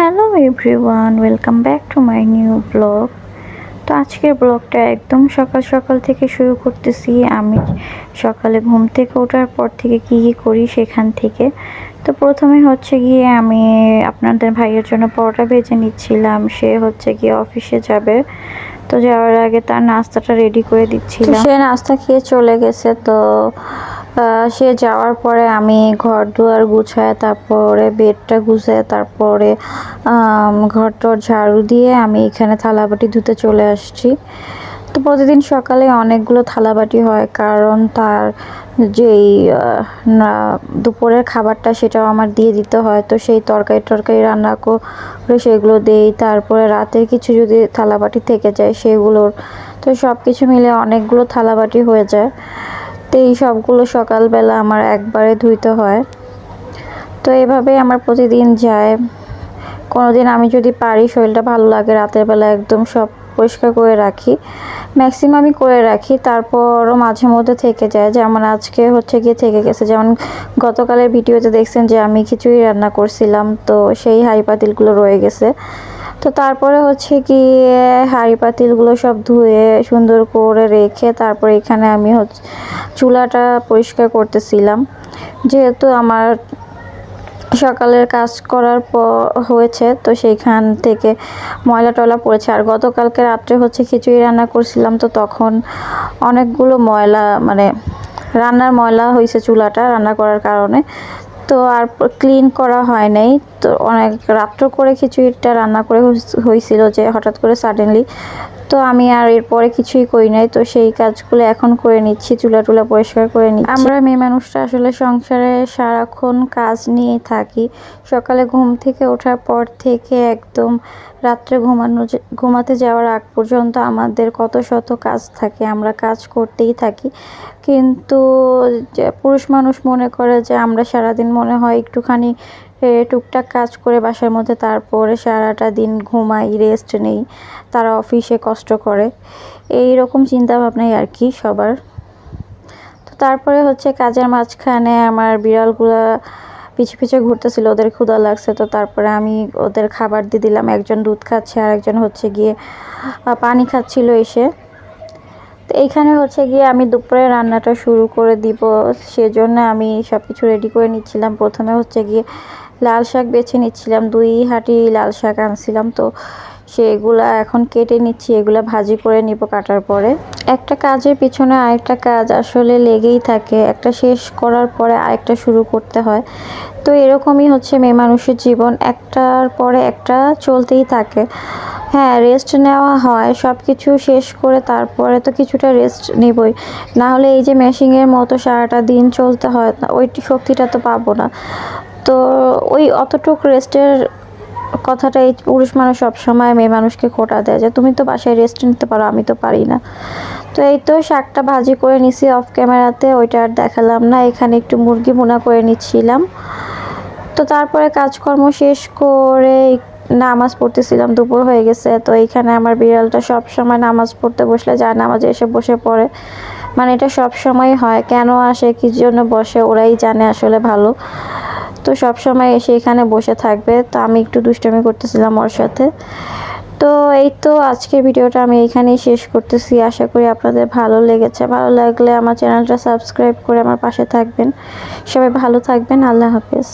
Hello everyone welcome back to my new blog. তো আজকের ব্লগটা একদম সকাল সকাল থেকে শুরু করতেছি। আমি সকালে ঘুম থেকে ওঠার পর থেকে কী কী করি সেখান থেকে। তো প্রথমে হচ্ছে গিয়ে আমি আপনাদের ভাইয়ের জন্য পরোটা ভেজে নিচ্ছিলাম। সে হচ্ছে গিয়ে অফিসে যাবে। তো যাওয়ার আগে তার নাস্তাটা রেডি করে দিচ্ছিলাম। সে নাস্তা খেয়ে চলে গেছে। তো সে যাওয়ার পরে আমি ঘর দুয়ার গুছায়, তারপরে বেডটা গুছায়, তারপরে ঘর টর ঝাড়ু দিয়ে আমি এখানে থালাবাটি ধুতে চলে আসছি। তো প্রতিদিন সকালে অনেকগুলো থালাবাটি হয়, কারণ তার যেই দুপুরের খাবারটা সেটাও আমার দিয়ে দিতে হয়। তো সেই তরকারি টরকারি রান্না করে সেগুলো দেই। তারপরে রাতে কিছু যদি থালাবাটি থেকে যায়, সেগুলোর, তো সব কিছু মিলে অনেকগুলো থালাবাটি হয়ে যায়। তো এই সবগুলো সকালবেলা আমার একবারে ধুইতে হয়। তো এভাবেই আমার প্রতিদিন যায়। কোনোদিন আমি যদি পারি, শরীরটা ভালো লাগে, রাতের বেলা একদম সব পরিষ্কার করে রাখি। ম্যাক্সিমামই করে রাখি, তারপরও মাঝে মধ্যে থেকে যায়। যেমন আজকে হচ্ছে গিয়ে থেকে গেছে। যেমন গতকালের ভিডিওতে দেখছেন যে আমি খিচুড়ি রান্না করছিলাম, তো সেই হাঁড়ি পাতিলগুলো রয়ে গেছে। তো তারপরে হচ্ছে গিয়ে হাঁড়ি পাতিলগুলো সব ধুয়ে সুন্দর করে রেখে তারপরে এখানে আমি হচ্ছে চুলাটা পরিষ্কার করতেছিলাম। যেহেতু আমার সকালের কাজ করার পর হয়েছে, তো সেইখান থেকে ময়লা টয়লা পড়েছে। আর গতকালকে রাত্রে হচ্ছে খিচুড়ি রান্না করছিলাম, তো তখন অনেকগুলো ময়লা মানে রান্নার ময়লা হয়েছে চুলাটা রান্না করার কারণে। তো আর ক্লিন করা হয় নাই, তো অনেক রাত্র করে খিচুড়িটা রান্না করে হয়েছিল যে হঠাৎ করে সাডেনলি তো আমি আর এরপরে কিছুই করি নাই। তো সেই কাজগুলো এখন করে নিচ্ছি চুলা টুলা পরিষ্কার করে নিচ্ছি। আমরা মেয়ে মানুষটা আসলে সংসারে সারাক্ষণ কাজ নিয়ে থাকি। সকালে ঘুম থেকে ওঠার পর থেকে একদম রাত্রে ঘুমানো ঘুমাতে যাওয়ার আগ পর্যন্ত আমাদের কত শত কাজ থাকে, আমরা কাজ করতেই থাকি। কিন্তু পুরুষ মানুষ মনে করে যে, আমরা সারাদিন মনে হয় একটুখানি টুকটাক কাজ করে বাসার মধ্যে, তারপরে সারাটা দিন ঘুমাই রেস্ট নেই। তারা অফিসে কষ্ট করে। এই রকম চিন্তা ভাবনাই আর কি সবার। তো তারপরে হচ্ছে কাজের মাঝখানে আমার বিড়ালগুলা পিছে পিছে ঘুরতেছিল, ওদের ক্ষুধা লাগছে। তো তারপরে আমি ওদের খাবার দিয়ে দিলাম। একজন দুধ খাচ্ছে আর একজন হচ্ছে গিয়ে পানি খাচ্ছিল এসে। তো এইখানে হচ্ছে গিয়ে আমি দুপুরে রান্নাটা শুরু করে দিব। সেজন্য আমি সব কিছু রেডি করে নিচ্ছিলাম। প্রথমে হচ্ছে গিয়ে লাল শাক বেছে নিচ্ছিলাম, দুই হাঁটি লাল শাক আনছিলাম। তো সেগুলা এখন কেটে নিচ্ছি, এগুলা ভাজি করে নিব কাটার পরে। একটা কাজের পিছনে আরেকটা কাজ আসলে লেগেই থাকে। একটা শেষ করার পরে আরেকটা শুরু করতে হয়। তো এরকমই হচ্ছে মেয়ে মানুষের জীবন। একটার পরে একটা চলতেই থাকে। হ্যাঁ রেস্ট নেওয়া হয় সব কিছু শেষ করে তারপরে তো কিছুটা রেস্ট নিবই। না হলে এই যে মেশিনের মতো সারাটা দিন চলতে হয়, ওই শক্তিটা তো পাবো না। তো ওই অতটুক রেস্টের কথাটা এই পুরুষ মানুষ সবসময় মেয়ে মানুষকে খোটা দেয় যে, তুমি তো বাসায় রেস্ট নিতে পারো, আমি তো পারি না। তো এই তো শাকটা ভাজি করে নিছি অফ ক্যামেরাতে ওইটা আর দেখালাম না, এখানে একটু মুরগি ভুনা করে নিচ্ছিলাম। তো তারপরে কাজকর্ম শেষ করে নামাজ পড়তেছিলাম, দুপুর হয়ে গেছে, তো এইখানে আমার বিড়ালটা সব সময় নামাজ পড়তে বসলে যায়, নামাজে এসে বসে পড়ে। মানে এটা সব সময় হয়, কেন আসে, কি জন্য বসে, ওরাই জানে আসলে ভালো। তো সব সময় এসে এখানে বসে থাকবে। তো আমি একটু দুষ্টমি করতেছিলাম ওর সাথে। তো এই তো আজকের ভিডিওটা আমি এখানেই শেষ করতেছি। আশা করি আপনাদের ভালো লেগেছে। ভালো লাগলে আমার চ্যানেলটা সাবস্ক্রাইব করে আমার পাশে থাকবেন। সবাই ভালো থাকবেন। আল্লাহ হাফেজ।